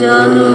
জানো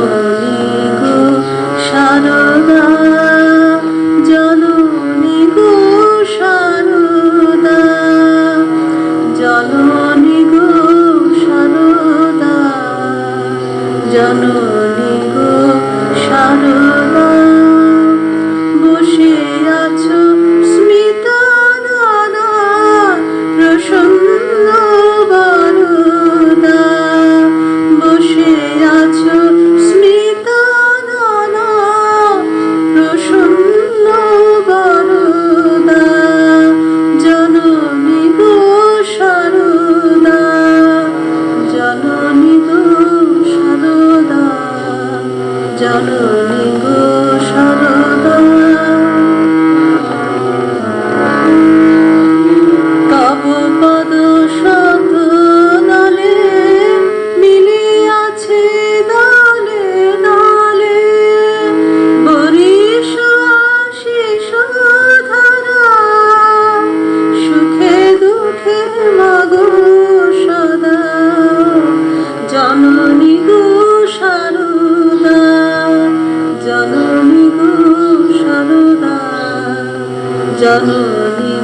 জননী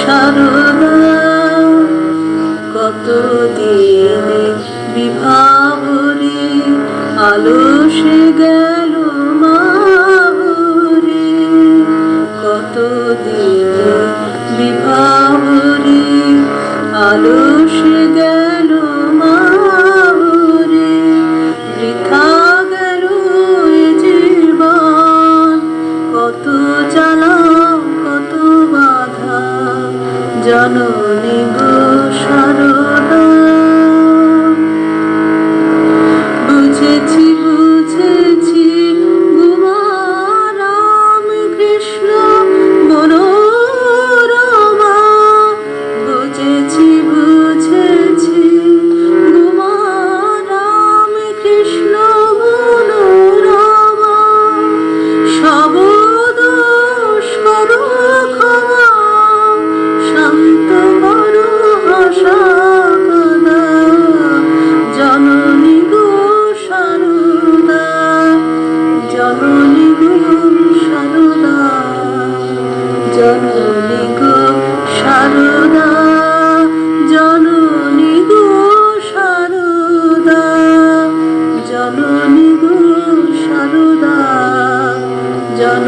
সারদা কত দিনে বিভাবরে আলো সে গেল মাবরে কত দিনে বিভাবরে আলো গো গো সারদা জননী গো সারদা জননী গো সারদা জন